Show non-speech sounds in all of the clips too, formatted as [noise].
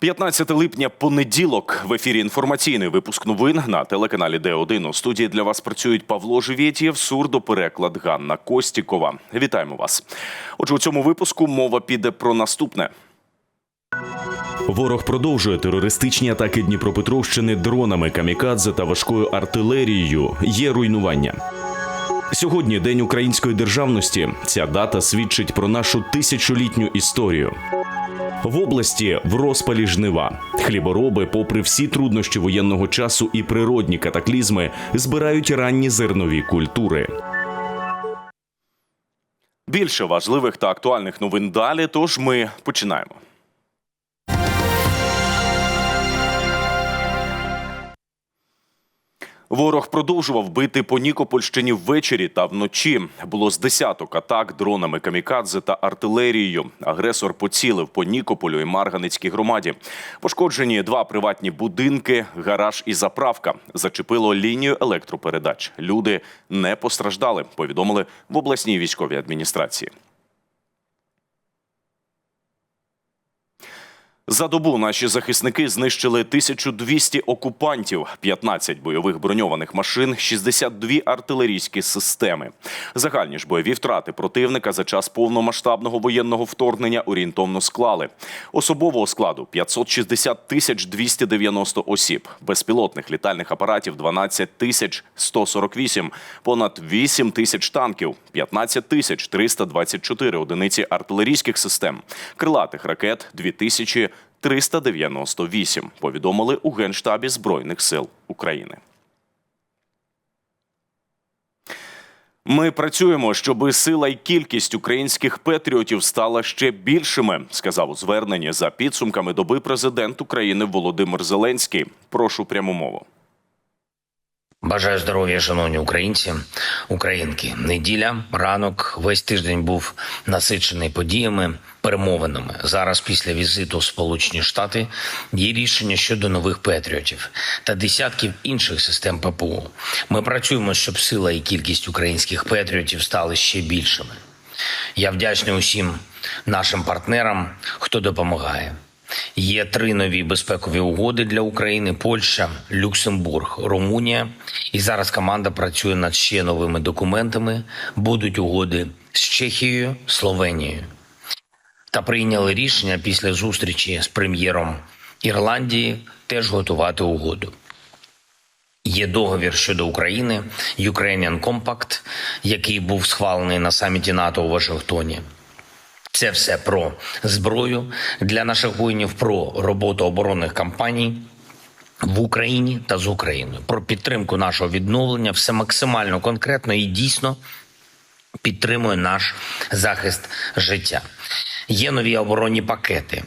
15 липня, понеділок. В ефірі інформаційний випуск новин на телеканалі Д1. У студії для вас працюють Павло Живєтєв, сурдопереклад Ганна Костікова. Вітаємо вас. Отже, у цьому випуску мова піде про наступне. Ворог продовжує терористичні атаки Дніпропетровщини дронами камікадзе та важкою артилерією. Є руйнування. Сьогодні День української державності. Ця дата свідчить про нашу тисячолітню історію. В області в розпалі жнива хлібороби, попри всі труднощі воєнного часу і природні катаклізми, збирають ранні зернові культури. Більше важливих та актуальних новин далі. Тож ми починаємо. Ворог продовжував бити по Нікопольщині ввечері та вночі. Було з десяток атак дронами камікадзе та артилерією. Агресор поцілив по Нікополю і Марганецькій громаді. Пошкоджені два приватні будинки, гараж і заправка. Зачепило лінію електропередач. Люди не постраждали. Повідомили в обласній військовій адміністрації. За добу наші захисники знищили 1200 окупантів, 15 бойових броньованих машин, 62 артилерійські системи. Загальні ж бойові втрати противника за час повномасштабного воєнного вторгнення орієнтовно склали. Особового складу 560 тисяч 290 осіб, безпілотних літальних апаратів 12 тисяч 148, понад 8 тисяч танків, 15 тисяч 324 одиниці артилерійських систем, крилатих ракет 2000 398, повідомили у Генштабі Збройних сил України. Ми працюємо, щоб сила і кількість українських патріотів стала ще більшими, сказав у зверненні за підсумками доби президент України Володимир Зеленський. Прошу пряму мову. Бажаю здоров'я, шановні українці, українки. Неділя, ранок, весь тиждень був насичений подіями, перемовинами. Зараз, після візиту в Сполучені Штати, є рішення щодо нових патріотів та десятків інших систем ППО. Ми працюємо, щоб сила і кількість українських патріотів стали ще більшими. Я вдячний усім нашим партнерам, хто допомагає. Є три нові безпекові угоди для України: Польща, Люксембург, Румунія. І зараз команда працює над ще новими документами. Будуть угоди з Чехією, Словенією. Та прийняли рішення після зустрічі з прем'єром Ірландії теж готувати угоду. Є договір щодо України Ukrainian Compact, який був схвалений на саміті НАТО у Вашингтоні. Це все про зброю для наших воїнів, про роботу оборонних кампаній в Україні та з Україною, про підтримку нашого відновлення, все максимально конкретно і дійсно підтримує наш захист життя. Є нові оборонні пакети,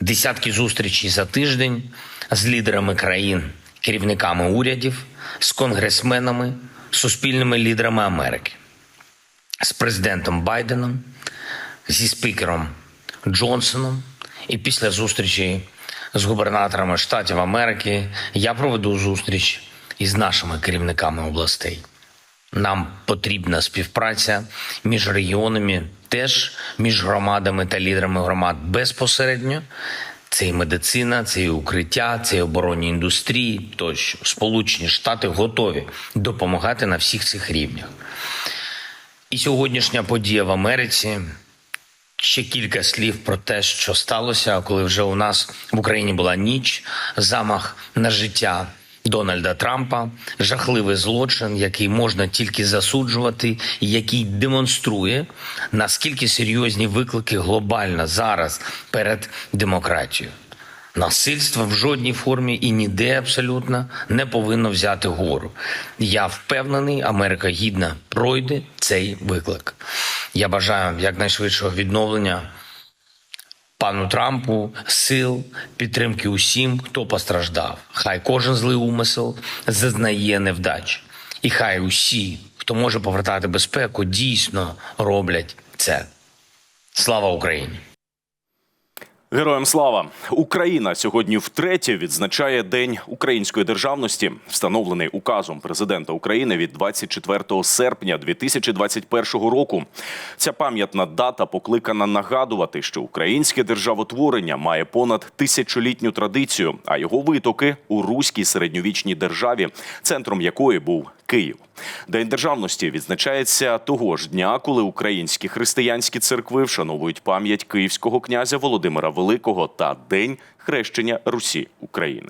десятки зустрічей за тиждень з лідерами країн, керівниками урядів, з конгресменами, суспільними лідерами Америки, з президентом Байденом зі спікером Джонсоном, і після зустрічі з губернаторами штатів Америки я проведу зустріч із нашими керівниками областей. Нам потрібна співпраця між регіонами, теж між громадами та лідерами громад безпосередньо. Це і медицина, це і укриття, це і оборонні індустрії. Тощо Сполучені Штати готові допомагати на всіх цих рівнях. І сьогоднішня подія в Америці Ще кілька слів про те, що сталося, коли вже у нас в Україні була ніч, замах на життя Дональда Трампа, жахливий злочин, який можна тільки засуджувати, який демонструє наскільки серйозні виклики глобально зараз перед демократією. Насильство в жодній формі і ніде абсолютно не повинно взяти гору. Я впевнений, Америка гідна пройде цей виклик. Я бажаю якнайшвидшого відновлення пану Трампу, сил, підтримки усім, хто постраждав. Хай кожен злий умисел зазнає невдач, і хай усі, хто може повертати безпеку, дійсно роблять це. Слава Україні! Героям слава! Україна сьогодні втретє відзначає День української державності, встановлений указом президента України від 24 серпня 2021 року. Ця пам'ятна дата покликана нагадувати, що українське державотворення має понад тисячолітню традицію, а його витоки у руській середньовічній державі, центром якої був Київ. День державності відзначається того ж дня, коли українські християнські церкви вшановують пам'ять київського князя Володимира Великого та День хрещення Русі України.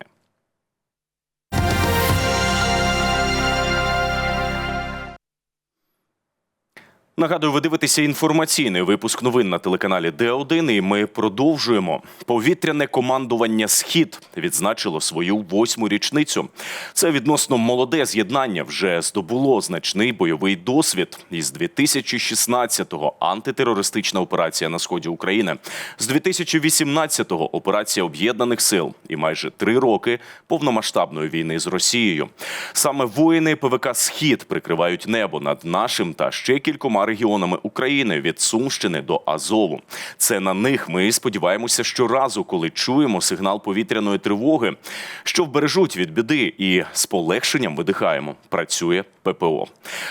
Нагадую, ви дивитеся інформаційний випуск новин на телеканалі Д1, і ми продовжуємо. Повітряне командування Схід відзначило свою восьму річницю. Це відносно молоде з'єднання вже здобуло значний бойовий досвід. Із 2016-го антитерористична операція на сході України, з 2018-го операція об'єднаних сил і майже три роки повномасштабної війни з Росією. Саме воїни ПВК Схід прикривають небо над нашим та ще кількома регіонами України від Сумщини до Азову. Це на них ми сподіваємося щоразу, коли чуємо сигнал повітряної тривоги, що вбережуть від біди, і з полегшенням видихаємо. Працює ППО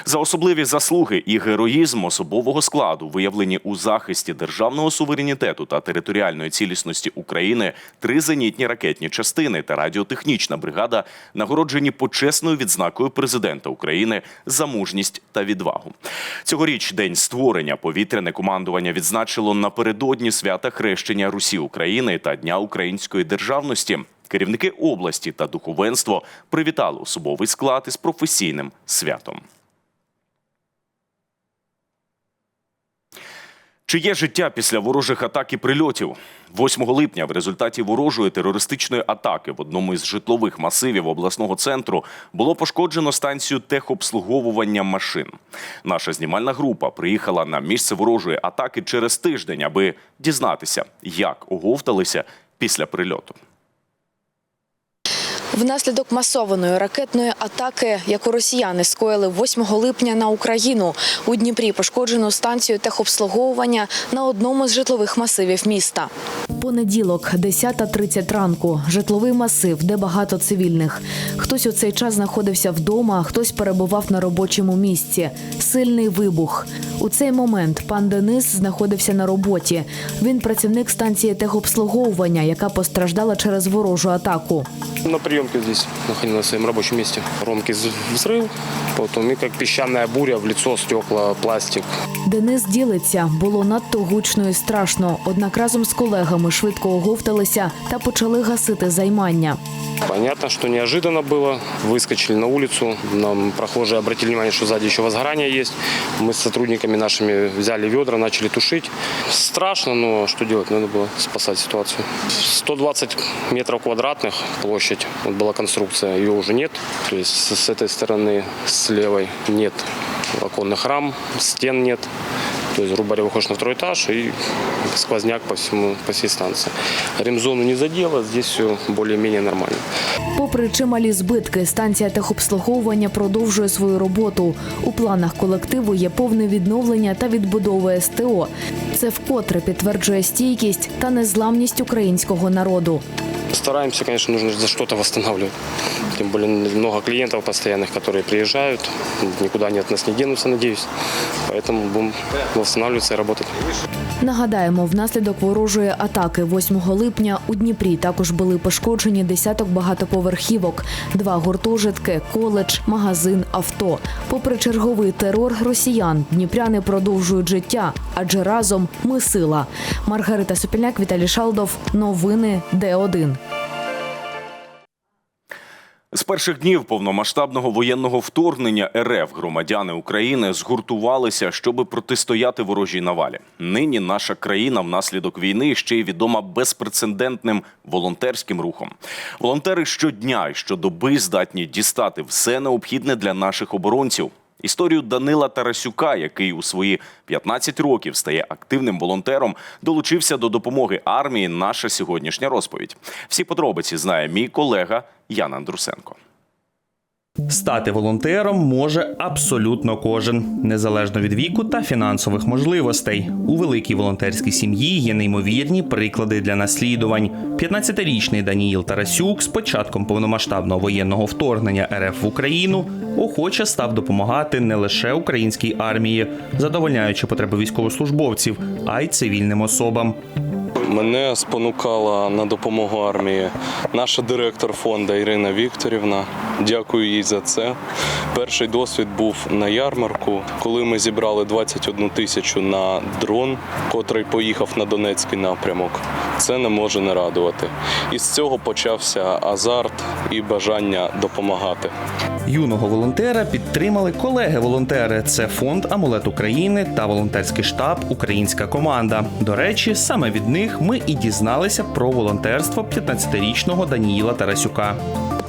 за особливі заслуги і героїзм особового складу, виявлені у захисті державного суверенітету та територіальної цілісності України. Три зенітні ракетні частини та радіотехнічна бригада нагороджені почесною відзнакою президента України за мужність та відвагу. Цьогоріч день створення повітряне командування відзначило напередодні свята хрещення Русі України та Дня української державності. Керівники області та духовенство привітали особовий склад із професійним святом. Чи є життя після ворожих атак і прильотів? 8 липня в результаті ворожої терористичної атаки в одному із житлових масивів обласного центру було пошкоджено станцію техобслуговування машин. Наша знімальна група приїхала на місце ворожої атаки через тиждень, аби дізнатися, як оговталися після прильоту. Внаслідок масованої ракетної атаки, яку росіяни скоїли 8 липня на Україну, у Дніпрі пошкоджено станцію техобслуговування на одному з житлових масивів міста. Понеділок, 10.30 ранку, житловий масив, де багато цивільних. Хтось у цей час знаходився вдома, хтось перебував на робочому місці. Сильний вибух. У цей момент пан Денис знаходився на роботі. Він працівник станції техобслуговування, яка постраждала через ворожу атаку. На приемке здесь находился на своем рабочем месте. Громкий з- взрыв, потом и как песчаная буря в лицо, стекла, пластик. Денис ділиться, було надто гучно і страшно. Однак разом з колегами швидко оговталися та почали гасити займання. Понятно, что неожиданно было. Выскочили на улицу. Нам прохожие обратили внимание, что сзади еще возгорание есть. Мы с сотрудниками нашими взяли ведра, начали тушить. Страшно, но что делать? Надо было спасать ситуацию. 120 метров квадратных площадь. Вот была конструкция, ее уже нет. То есть с с этой стороны, с левой нет оконных рам, стен нет. То есть, грубо говоря, выходишь на второй этаж и сквозняк по, всему, по всей станции. Ремзону не задело, здесь все более-менее нормально. Попри чималі збитки, станція техобслуговування продовжує свою роботу. У планах колективу є повне відновлення та відбудова СТО. Це вкотре підтверджує стійкість та незламність українського народу. Стараемся, конечно, нужно за что-то восстанавливать. Тем более много клиентов постоянных, которые приезжают, никуда они от нас не денутся, надеюсь. Поэтому будем восстанавливаться и работать. Нагадаємо, внаслідок ворожої атаки 8 липня у Дніпрі також були пошкоджені десяток багатоповерхівок, два гуртожитки, коледж, магазин, авто. Попри черговий терор росіян, дніпряни продовжують життя, адже разом ми сила. Маргарита Сопільняк, Віталій Шалдов. Новини Д1. З перших днів повномасштабного воєнного вторгнення РФ громадяни України згуртувалися, щоби протистояти ворожій навалі. Нині наша країна внаслідок війни ще й відома безпрецедентним волонтерським рухом. Волонтери щодня і щодоби здатні дістати все необхідне для наших оборонців. Історію Данила Тарасюка, який у свої 15 років стає активним волонтером, долучився до допомоги армії. Наша сьогоднішня розповідь. Всі подробиці знає мій колега Ян Андрусенко. Стати волонтером може абсолютно кожен, незалежно від віку та фінансових можливостей. У великій волонтерській сім'ї є неймовірні приклади для наслідувань. 15-річний Даніїл Тарасюк з початком повномасштабного воєнного вторгнення РФ в Україну охоче став допомагати не лише українській армії, задовольняючи потреби військовослужбовців, а й цивільним особам. Мене спонукала на допомогу армії наша директор фонду Ірина Вікторівна. Дякую їй за це. Перший досвід був на ярмарку, коли ми зібрали 21 тисячу на дрон, котрий поїхав на Донецький напрямок. Це не може не радувати. І з цього почався азарт і бажання допомагати. Юного волонтера підтримали колеги-волонтери. Це фонд Амулет України та волонтерський штаб Українська команда. До речі, саме від них ми і дізналися про волонтерство 15-річного Даніїла Тарасюка.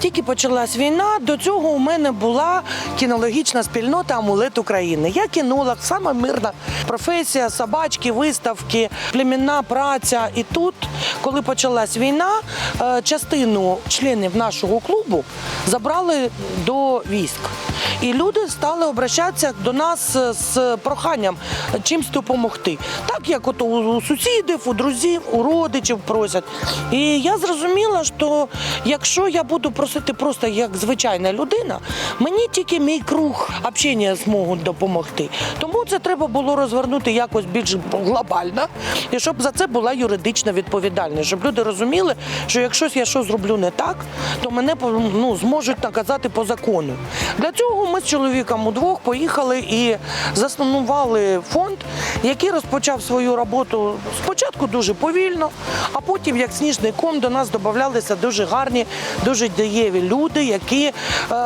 Тільки почалась війна, до цього у мене була кінологічна спільнота Амулет України. Я кінолог, саме мирна професія, собачки, виставки, племінна праця. І тут, коли почалась війна, е, частину членів нашого клубу забрали до військ. І люди стали обращатися до нас е, з проханням чимсь допомогти. Так як от у сусідів, у друзів, у родичів просять. І я зрозуміла, що якщо я буду просити просто як звичайна людина, мені тільки мій круг общення зможуть допомогти. Тому це треба було розвернути якось більш глобально, і щоб за це була юридична відповідальність, щоб люди розуміли, що якщо я щось зроблю не так, то мене ну, зможуть наказати по закону. Для цього ми з чоловіком удвох поїхали і заснували фонд, який розпочав свою роботу спочатку дуже повільно, а потім, як сніжний ком, до нас додавалися дуже гарні, дуже дієві люди, які е,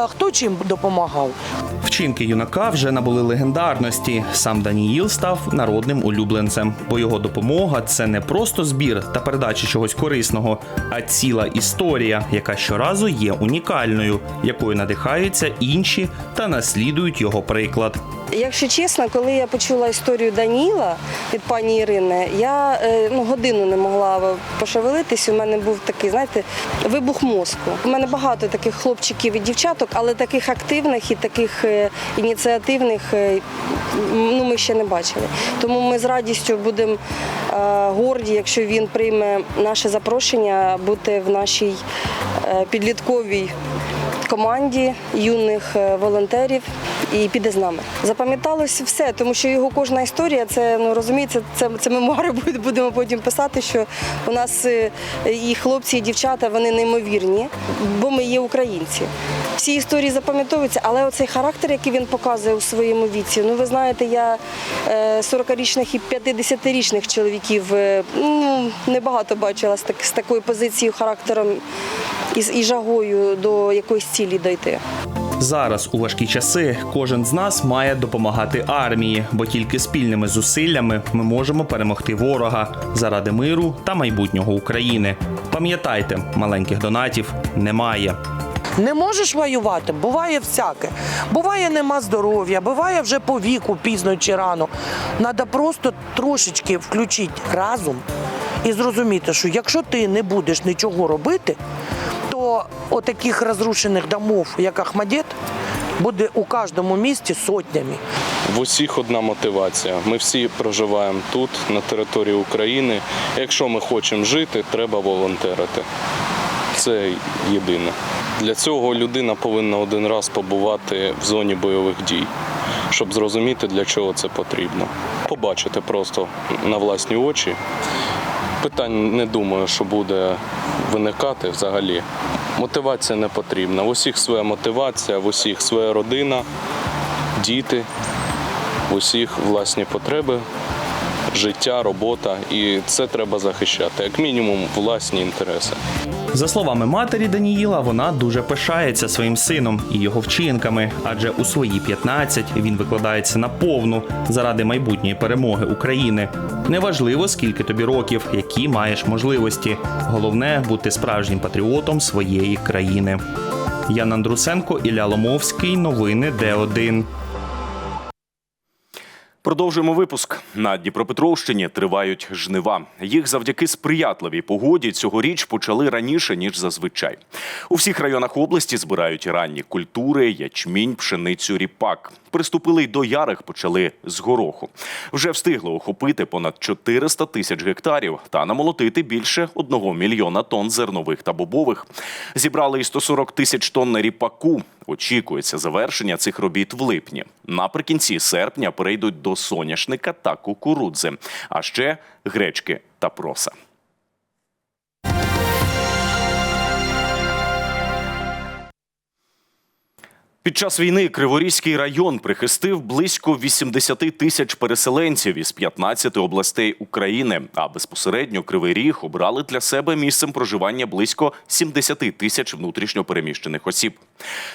хто чим допомагав. Вчинки юнака вже набули легендарності. Сам Даніїл став народним улюбленцем, бо його допомога це не просто збір та передача чогось корисного, а ціла історія, яка щоразу є унікальною, якою надихаються інші та наслідують його приклад. Якщо чесно, коли я почула історію Даніла від пані Ірини, я е, ну, годину не могла пошевелитись. У мене був такий, знаєте, вибух мозку. У мене багато таких хлопчиків і дівчаток, але таких активних і таких е, ініціативних е, ну, ми ще не бачили. Тому ми з радістю будемо горді, якщо він прийме наше запрошення бути в нашій підлітковій команді юних е, волонтерів і піде з нами. Запам'яталось все, тому що його кожна історія, це ну розумієте, це, це мемуари [laughs] будемо потім писати, що у нас е, і хлопці, і дівчата вони неймовірні, бо ми є українці. Всі історії запам'ятовуються, але оцей характер, який він показує у своєму віці, ну ви знаєте, я е, 40-річних і 50-річних чоловіків е, ну, небагато бачила з, так, з такою позицією, характером і жагою до якоїсь цілі дойти. Зараз у важкі часи кожен з нас має допомагати армії, бо тільки спільними зусиллями ми можемо перемогти ворога заради миру та майбутнього України. Пам'ятайте, маленьких донатів немає. Не можеш воювати, буває всяке. Буває нема здоров'я, буває вже по віку, пізно чи рано. Треба просто трошечки включити разум і зрозуміти, що якщо ти не будеш нічого робити, то отаких розрушених домов, як Ахмадет, буде у кожному місті сотнями. В усіх одна мотивація. Ми всі проживаємо тут, на території України. Якщо ми хочемо жити, треба волонтерити. Це єдине. Для цього людина повинна один раз побувати в зоні бойових дій, щоб зрозуміти, для чого це потрібно. Побачити просто на власні очі. Питань не думаю, що буде виникати взагалі. Мотивація не потрібна. В усіх своя мотивація, в усіх своя родина, діти, в усіх власні потреби, життя, робота. І це треба захищати, як мінімум, власні інтереси. За словами матері Даніїла, вона дуже пишається своїм сином і його вчинками, адже у свої 15 він викладається на повну заради майбутньої перемоги України. Неважливо, скільки тобі років, які маєш можливості. Головне бути справжнім патріотом своєї країни. Ян Андрусенко, Ілля Ломовський. Новини Д1. Продовжуємо випуск. На Дніпропетровщині тривають жнива. Їх завдяки сприятливій погоді цьогоріч почали раніше ніж зазвичай. У всіх районах області збирають ранні культури, ячмінь, пшеницю, ріпак. Приступили й до ярих, почали з гороху. Вже встигли охопити понад 400 тисяч гектарів та намолотити більше 1 мільйона тонн зернових та бобових. Зібрали і 140 тисяч тонн ріпаку. Очікується завершення цих робіт в липні. Наприкінці серпня перейдуть до соняшника та кукурудзи, а ще гречки та проса. Під час війни Криворізький район прихистив близько 80 тисяч переселенців із 15 областей України. А безпосередньо Кривий Ріг обрали для себе місцем проживання близько 70 тисяч внутрішньопереміщених осіб.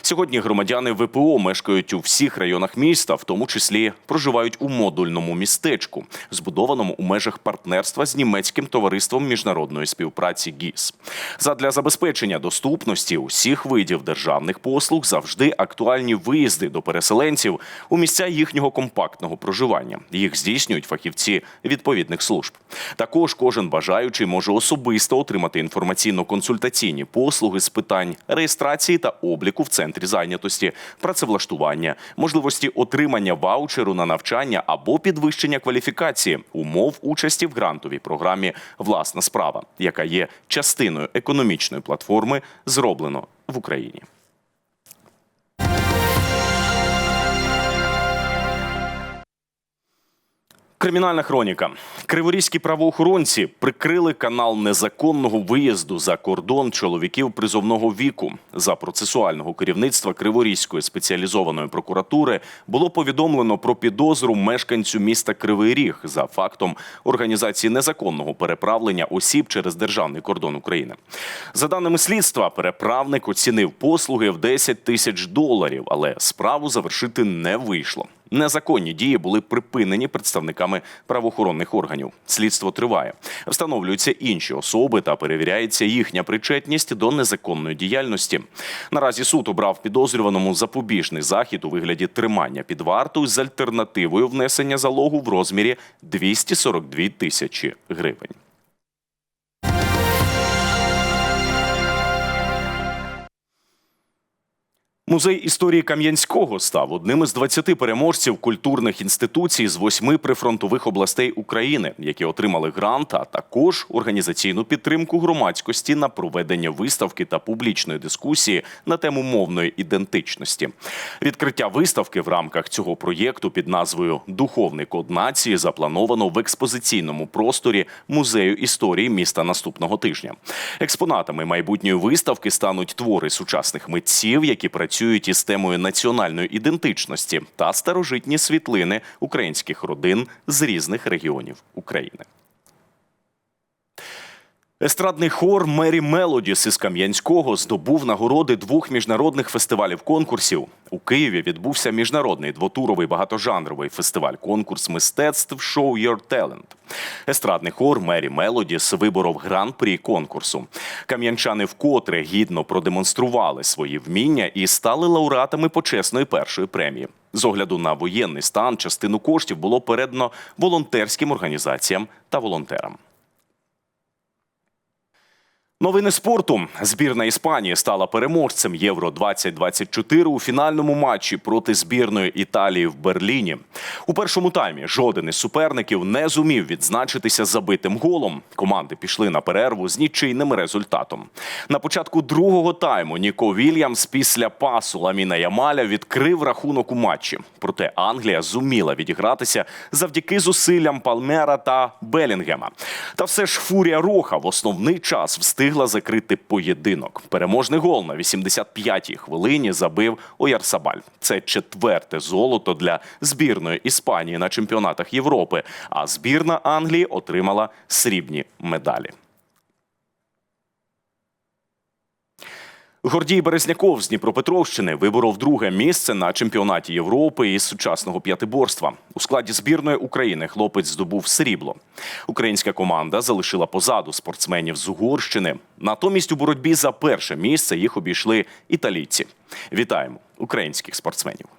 Сьогодні громадяни ВПО мешкають у всіх районах міста, в тому числі проживають у модульному містечку, збудованому у межах партнерства з німецьким товариством міжнародної співпраці ГІС. Задля забезпечення доступності усіх видів державних послуг завжди актуальні виїзди до переселенців у місця їхнього компактного проживання. Їх здійснюють фахівці відповідних служб. Також кожен бажаючий може особисто отримати інформаційно-консультаційні послуги з питань реєстрації та обліку в центрі зайнятості, працевлаштування, можливості отримання ваучеру на навчання або підвищення кваліфікації, умов участі в грантовій програмі Власна справа, яка є частиною економічної платформи, зроблено в Україні. Кримінальна хроніка. Криворізькі правоохоронці прикрили канал незаконного виїзду за кордон чоловіків призовного віку. За процесуального керівництва Криворізької спеціалізованої прокуратури було повідомлено про підозру мешканцю міста Кривий Ріг за фактом організації незаконного переправлення осіб через державний кордон України. За даними слідства, переправник оцінив послуги в 10 тисяч доларів, але справу завершити не вийшло. Незаконні дії були припинені представниками правоохоронних органів. Слідство триває. Встановлюються інші особи та перевіряється їхня причетність до незаконної діяльності. Наразі суд обрав підозрюваному запобіжний захід у вигляді тримання під вартою з альтернативою внесення залогу в розмірі 242 тисячі гривень. Музей історії Кам'янського став одним із 20 переможців культурних інституцій з восьми прифронтових областей України, які отримали грант, а також організаційну підтримку громадськості на проведення виставки та публічної дискусії на тему мовної ідентичності. Відкриття виставки в рамках цього проєкту під назвою Духовний код нації заплановано в експозиційному просторі музею історії міста наступного тижня. Експонатами майбутньої виставки стануть твори сучасних митців, які працюють із темою національної ідентичності та старожитні світлини українських родин з різних регіонів України. Естрадний хор Мері Мелодіс із Кам'янського здобув нагороди двох міжнародних фестивалів конкурсів. У Києві відбувся міжнародний двотуровий багатожанровий фестиваль конкурс мистецтв «Show Your Talent». Естрадний хор Мері Мелодіс виборов гран-прі конкурсу. Кам'янчани вкотре гідно продемонстрували свої вміння і стали лауреатами почесної першої премії. З огляду на воєнний стан частину коштів було передано волонтерським організаціям та волонтерам. Новини спорту. Збірна Іспанії стала переможцем Євро 2024 у фінальному матчі проти збірної Італії в Берліні. У першому таймі жоден із суперників не зумів відзначитися забитим голом. Команди пішли на перерву з нічийним результатом. На початку другого тайму Ніко Вільямс після пасу Ламіна Ямаля відкрив рахунок у матчі. Проте Англія зуміла відігратися завдяки зусиллям Палмера та Белінгема. Та все ж Фурія Роха в основний час встигла закрити поєдинок. Переможний гол на 85-й хвилині забив Оярсабаль. Це четверте золото для збірної Іспанії на чемпіонатах Європи. А збірна Англії отримала срібні медалі. Гордій Березняков з Дніпропетровщини виборов друге місце на чемпіонаті Європи із сучасного п'ятиборства. У складі збірної України хлопець здобув срібло. Українська команда залишила позаду спортсменів з Угорщини. Натомість у боротьбі за перше місце їх обійшли італійці. Вітаємо українських спортсменів.